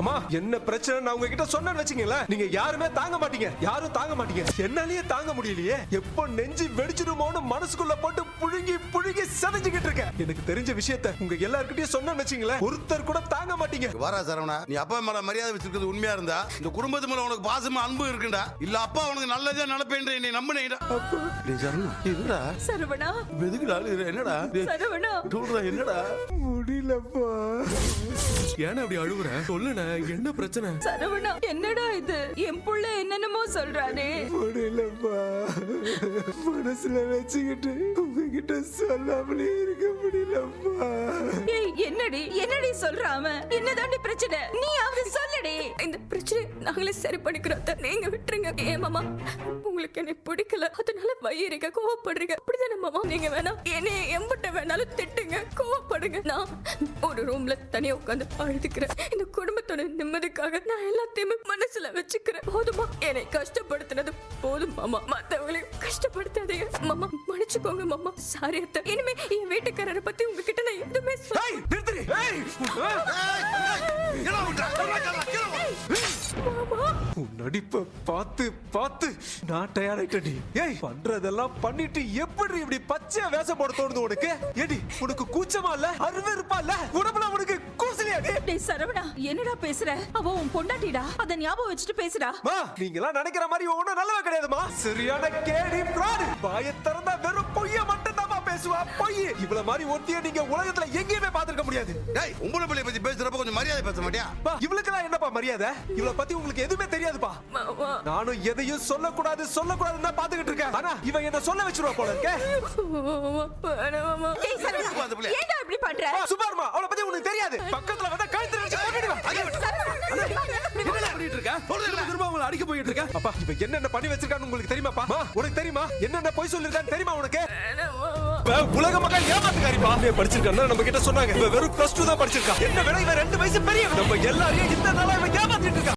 அம்மா என்ன பிரச்சனை நான் உங்ககிட்ட சொன்னேன்னு வச்சுங்களேன் நீங்க யாருமே தாங்க மாட்டீங்க. யாரும் தாங்க மாட்டீங்க. என்னாலயே தாங்க முடியலையே. எப்போ நெஞ்சு வெடிச்சிடுமோன்னு மனசுக்குள்ள போட்டு புழுங்கி புழுங்கி சதைச்சுக்கிட்டு இருக்கேன். எனக்கு தெரிஞ்ச விஷயத்த உங்க எல்லார்கிட்டயும் சொன்னேன்னு வச்சுங்களேன் ஒருத்தர் கூட தாங்க மாட்டீங்க. வாரா சரவணா. நீ அப்பா மேல மரியாதை வச்சிருக்கிறது உண்மையா இருந்தா இந்த குடும்பத்து மேல உனக்கு பாசமா அன்பு இருக்குண்டா. இல்ல அப்பா உனக்கு நல்லதா நினைப்பேன் நீ நம்பினீடா சரவணா என்னடா? சரவணா. அழுகுற? என்னடா? சரவணா. என்னடா? முடியலப்பா. ஏன்னா அப்படி அழுகுற? சொல்லுண்ணே என்ன பிரச்சனை? சரவணா என்னடா இது? என் புள்ள என்னென்னமோ சொல்றானே. முடியலப்பா. மனசுல வச்சுக்கிட்டு உங்ககிட்ட சொல்லாமலே இருக்க முடியலப்பா. ஏய் என்னடி? என்னடி அவன்? என்னதாண்டி பிரச்சனை? நீ அவரு சொல்லடி. இந்த பிரச்சனை நாங்களே சரி பண்ணிக்கிறோம். அத்தை. நீங்க விட்டுருங்க. ஏன் மாமா உங்களுக்கு என்னை பிடிக்கல. அதனால வயிறுங்க கோவப்படுறீங்க. அப்படிதானே மாமா? நீங்க வேணா என்னை எம்பிட்ட வேணாலும் திட்டுங்க. கோவப்படுங்க. நான் ஒரு ரூம்ல தனியா உட்காந்து அழுதுக்கிறேன். இந்த குடும்பத்தோட நிம்மதிக்காக நான் எல்லாத்தையுமே மனசுல வச்சுக்கிறேன். போதுமா? என்னை கஷ்டப்படுத்தினது போதும் மாமா. மத்தவங்களையும் கஷ்டப்படுத்தாதீங்க. மாமா மன்னிச்சுக்கோங்க மாமா. சாரி அத்தை. இனிமே என் வீட்டுக்காரரை பத்தி உங்ககிட்ட நான் எதுவுமே சொல்ல உன் நடிப்ப பார்த்து பார்த்து நான் டயர்டாயிட்டடி ஏய் பண்றதெல்லாம் பண்ணிட்டு எப்படி இப்படி பச்சையா வேஷம் போட தோணுது உனக்கு? ஏடி உனக்கு கூச்சமா இல்ல? அருவருப்பா இல்ல? உடம்புல உனக்கு கூசலியாடி டேய் சரவணா என்னடா பேசுற? அவ உன் பொண்டாட்டிடா? அத ஞாபகம் வச்சுட்டு பேசுடா. மா நீங்களாம் நினைக்கிற மாதிரி ஒண்ணும் நல்லவ கிடையாதுமா. சரியான கேடி fraud. வாயை திறந்தா வெறும் பொய்ய பேசுவா? பொய். இவ்வளவு மாதிரி ஒத்திய நீங்க உலகத்துல எங்கேயுமே பார்த்திருக்க முடியாது. டேய் உங்களை பிள்ளை பத்தி பேசுறப்ப கொஞ்சம் மரியாதை பேச மாட்டியா? பா இவளுக்கெல்லாம் என்னப்பா மரியாதை? இவளை பத்தி உங்களுக்கு எதுவுமே தெரியாதுப்பா. நானும் எதையும் சொல்லக்கூடாது சொல்லக்கூடாதுன்னு தான் பாத்துக்கிட்டு இருக்கேன். ஆனா இவன் என்ன சொல்ல வச்சிருவா போல இருக்கே. இப்படி பண்ற? சுபார்மா அவளை பத்தி உனக்கு தெரியாது. பக்கத்துல வந்தா கழுத்து அடிக்க போயிட்டு இருக்க? அப்பா, இவன் என்னென்ன பண்ணி வச்சிருக்கான்னு உங்களுக்கு தெரியுமாப்பா? உனக்கு தெரியுமா? என்னென்ன பொய் சொல்லிருக்கான்னு தெரியுமா உனக்கு? உலக மக்கள் ஏமாத்துக்காரிப்பா. நீ படிச்சிருக்கான்னா நம்ம கிட்ட சொன்னாங்க. வெறும் பிளஸ் டூ தான் படிச்சிருக்கா. என்ன விட இவன் ரெண்டு வயசு பெரிய நம்ம எல்லாரையும் இந்த நாளா இவன் ஏமாத்திட்டு இருக்கான்.